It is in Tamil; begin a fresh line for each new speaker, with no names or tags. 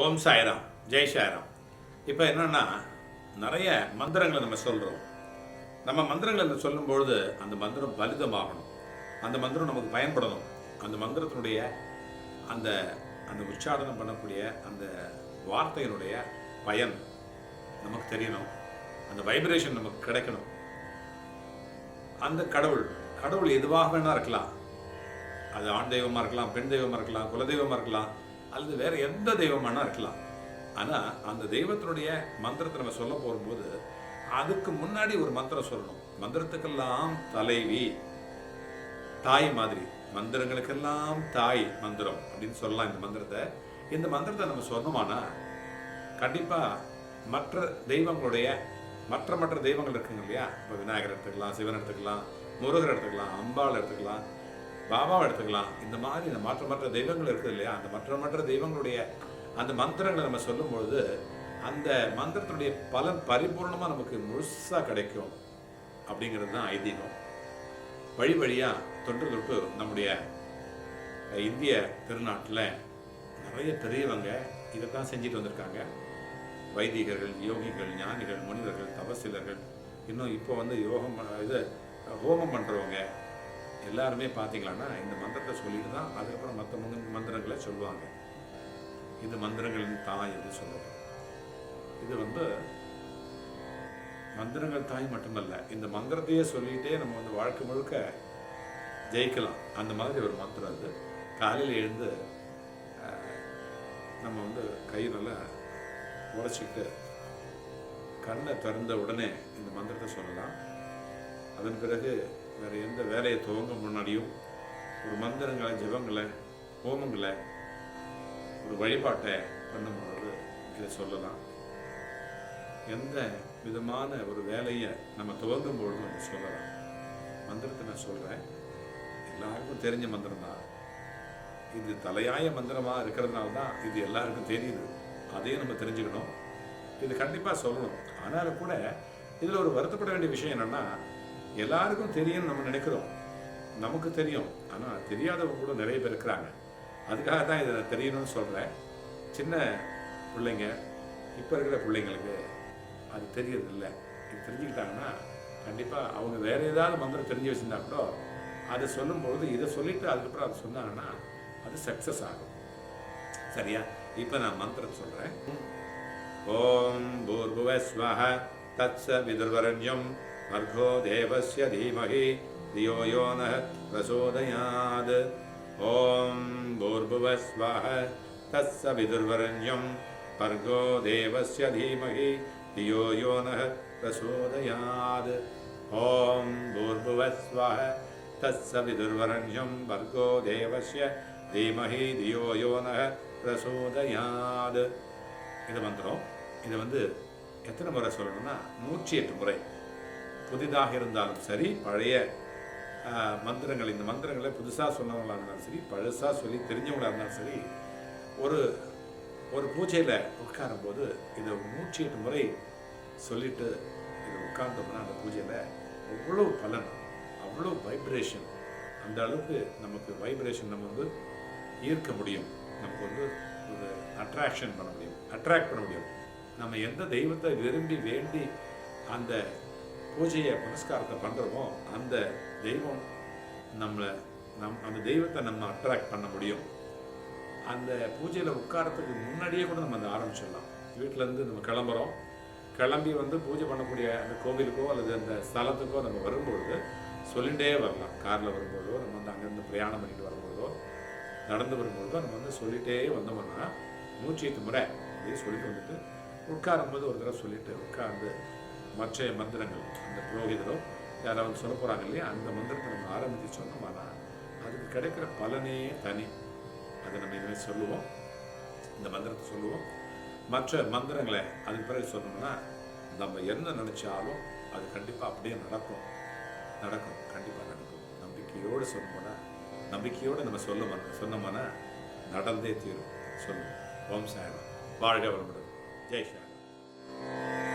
ஓம் சாய்ராம். ஜெய் சாய்ராம். இப்போ என்னென்னா நிறைய மந்திரங்களை நம்ம சொல்கிறோம் நம்ம மந்திரங்களை சொல்லும்பொழுது அந்த மந்திரம் பலிதமாகணும் அந்த மந்திரம் நமக்கு பயன்படணும். அந்த மந்திரத்தினுடைய அந்த அந்த உச்சாடனம் பண்ணக்கூடிய அந்த வார்த்தையினுடைய பயன் நமக்கு தெரியணும். அந்த வைப்ரேஷன் நமக்கு கிடைக்கணும். அந்த கடவுள் கடவுள் எதுவாக வேணா இருக்கலாம். அது ஆண் தெய்வமாக இருக்கலாம் பெண் தெய்வமாக இருக்கலாம் குலதெய்வமாக இருக்கலாம். அல்லது வேற எந்த தெய்வமானா இருக்கலாம். ஆனா அந்த தெய்வத்தினுடைய மந்திரத்தை நம்ம சொல்ல போகும்போது அதுக்கு முன்னாடி ஒரு மந்திரம் சொல்லணும். மந்திரத்துக்கெல்லாம் தலைவி தாய் மாதிரி. மந்திரங்களுக்கெல்லாம் தாய் மந்திரம் அப்படின்னு சொல்லலாம் இந்த மந்திரத்தை. இந்த மந்திரத்தை நம்ம சொன்னோமானா கண்டிப்பா மற்ற தெய்வங்களுடைய மற்ற மற்ற தெய்வங்கள் இருக்குங்க இல்லையா? இப்போ விநாயகர் எடுத்துக்கலாம் சிவன் எடுத்துக்கலாம் முருகர் எடுத்துக்கலாம் அம்பாள் எடுத்துக்கலாம். பாபாவை எடுத்துக்கலாம். இந்த மாதிரி இந்த மற்ற மற்ற தெய்வங்கள் இருக்குது இல்லையா? அந்த மற்ற மற்ற தெய்வங்களுடைய அந்த மந்திரங்களை நம்ம சொல்லும் பொழுது அந்த மந்திரத்தினுடைய பலன் பரிபூர்ணமாக நமக்கு முழுசாக கிடைக்கும் அப்படிங்கிறது தான் ஐதீகம். வழி வழியாக தொன்று தொட்டு நம்முடைய இந்திய திருநாட்டில் நிறைய பெரியவங்க இதை தான் செஞ்சுட்டு வந்திருக்காங்க. வைதிகர்கள் யோகிகள் ஞானிகள் முனிவர்கள் தபசிலர்கள் இன்னும் இப்போ வந்து யோகம் இது ஹோமம் பண்ணுறவங்க எல்லாருமே பார்த்தீங்களான்னா இந்த மந்திரத்தை சொல்லிட்டு தான் அதுக்கப்புறம் மற்ற மந்திரங்களை சொல்லுவாங்க. இது மந்திரங்களின் தாய் என்று சொல்லுவோம் இது வந்து மந்திரங்கள் தாய் மட்டுமல்ல இந்த மந்திரத்தையே சொல்லிகிட்டே நம்ம வந்து வாழ்க்கை முழுக்க ஜெயிக்கலாம். அந்த மாதிரி ஒரு மந்திரம் அது. காலையில் எழுந்து நம்ம வந்து கை நல்லா உரைச்சிக்கிட்டு கண்ணை திறந்த உடனே இந்த மந்திரத்தை சொல்லலாம். அதன் பிறகு வேற எந்த வேலையை துவங்க முன்னாடியும் ஒரு மந்திரங்களை ஜெபங்களை ஹோமங்களை ஒரு வழிபாட்டை பண்ணும்பொழுது இதை சொல்லலாம். எந்த விதமான ஒரு வேலையை நம்ம துவங்கும் பொழுது நம்ம சொல்லலாம். மந்திரத்தை நான் சொல்கிறேன் எல்லாருக்கும் தெரிஞ்ச மந்திரம் தான். இது தலையாய மந்திரமாக இருக்கிறதுனால தான் இது எல்லாருக்கும் தெரியுது. அதையும் நம்ம தெரிஞ்சுக்கணும். இது கண்டிப்பாக சொல்லணும். ஆனாலும் கூட இதில் ஒரு வருத்தப்பட வேண்டிய விஷயம் என்னென்னா எல்லாருக்கும் தெரியும்னு நம்ம நினைக்கிறோம். நமக்கு தெரியும். ஆனால் தெரியாதவங்க கூட நிறைய பேர் இருக்கிறாங்க. அதுக்காக தான் இதை தெரியணும்னு சொல்கிறேன் சின்ன பிள்ளைங்க இப்போ இருக்கிற பிள்ளைங்களுக்கு அது தெரியறதில்லை. இது தெரிஞ்சுக்கிட்டாங்கன்னா கண்டிப்பாக அவங்க வேறு ஏதாவது மந்திரம் தெரிஞ்சு வச்சுருந்தா கூட அதை சொல்லும்பொழுது இதை சொல்லிவிட்டு அதுக்கப்புறம் அதை சொன்னாங்கன்னா அது சக்ஸஸ் ஆகும். சரியா? இப்போ நான் மந்திரம் சொல்கிறேன் ஓம் பூர்புவ ஸ்வஹ தத்ச விதுர்வரண்யம். வர்கோ தேவஸ்ய தீமஹி தியோ யோ ந பிரசோதயாத் ஓம் பூர்புவ ஸ்வஹ தத்ச விதுர்வரண்யம் வர்கோ தேவஸ்ய தீமஹி தியோ யோ ந பிரசோதயாத் ஓம் பூர்புவ ஸ்வஹ தத்ச விதுர்வரண்யம் வர்கோ தேவஸ்ய தீமஹி தியோ யோ ந பிரசோதயாத் இது மந்திரம் இது வந்து எத்தனை முறை சொல்லணும்னா நூற்றி எட்டு முறை புதிதாக இருந்தாலும் சரி பழைய மந்திரங்கள் இந்த மந்திரங்களை புதுசாக சொன்னவங்களாக இருந்தாலும் சரி பழசாக சொல்லி தெரிஞ்சவங்களாக இருந்தாலும் சரி ஒரு ஒரு பூஜையில் உட்காரும்போது இதை நூற்றி எட்டு முறை சொல்லிட்டு இதை உட்கார்ந்தோம்னா அந்த பூஜையில் அவ்வளோ பலன் அவ்வளோ வைப்ரேஷன் அந்த அளவுக்கு நமக்கு வைப்ரேஷன் நம்ம வந்து ஈர்க்க முடியும். நமக்கு வந்து ஒரு அட்ராக்ஷன் பண்ண முடியும் அட்ராக்ட் பண்ண முடியும். நம்ம எந்த தெய்வத்தை விரும்பி வேண்டி அந்த பூஜையை புனஸ்காரத்தை பண்ணுறோமோ அந்த தெய்வம் நம்மளை நம் அந்த தெய்வத்தை நம்ம அட்ராக்ட் பண்ண முடியும். அந்த பூஜையில் உட்காரத்துக்கு முன்னாடியே கூட நம்ம அதை ஆரம்பிச்சிடலாம். வீட்டிலேருந்து நம்ம கிளம்புறோம். கிளம்பி வந்து பூஜை பண்ணக்கூடிய அந்த கோவிலுக்கோ அல்லது அந்த ஸ்தலத்துக்கோ நம்ம வரும்பொழுது சொல்லிகிட்டே வரலாம். காரில் வரும்போதோ நம்ம வந்து அங்கேருந்து பிரயாணம் பண்ணிட்டு வரும்போதோ நடந்து வரும்போதோ நம்ம வந்து சொல்லிகிட்டே வந்தோம்னா நூற்றி எட்டு முறை அப்படியே சொல்லிட்டு வந்துட்டு உட்காரும்போது ஒரு தடவை சொல்லிட்டு உட்கார்ந்து மற்ற மந்திரங்கள் அந்த புரோகிதரோ யாராவது சொல்ல போகிறாங்க இல்லையா அந்த மந்திரத்தை நம்ம ஆரம்பித்து சொன்னோம்னா அதுக்கு கிடைக்கிற பலனே தனி. அதை நம்ம இனிமேல் சொல்லுவோம். இந்த மந்திரத்தை சொல்லுவோம். மற்ற மந்திரங்களை அதுக்கு பிறகு சொன்னோம்னா நம்ம என்ன நினச்சாலும் அது கண்டிப்பாக அப்படியே நடக்கும். நடக்கும். கண்டிப்பாக நடக்கும். நம்பிக்கையோடு சொன்னோம்னா நம்பிக்கையோடு நம்ம சொல்ல சொன்னோம்னா நடந்தே தீரும். சொல்லுவோம். ஓம் சாயனம் வாழ்க வளமுடன். ஜெய்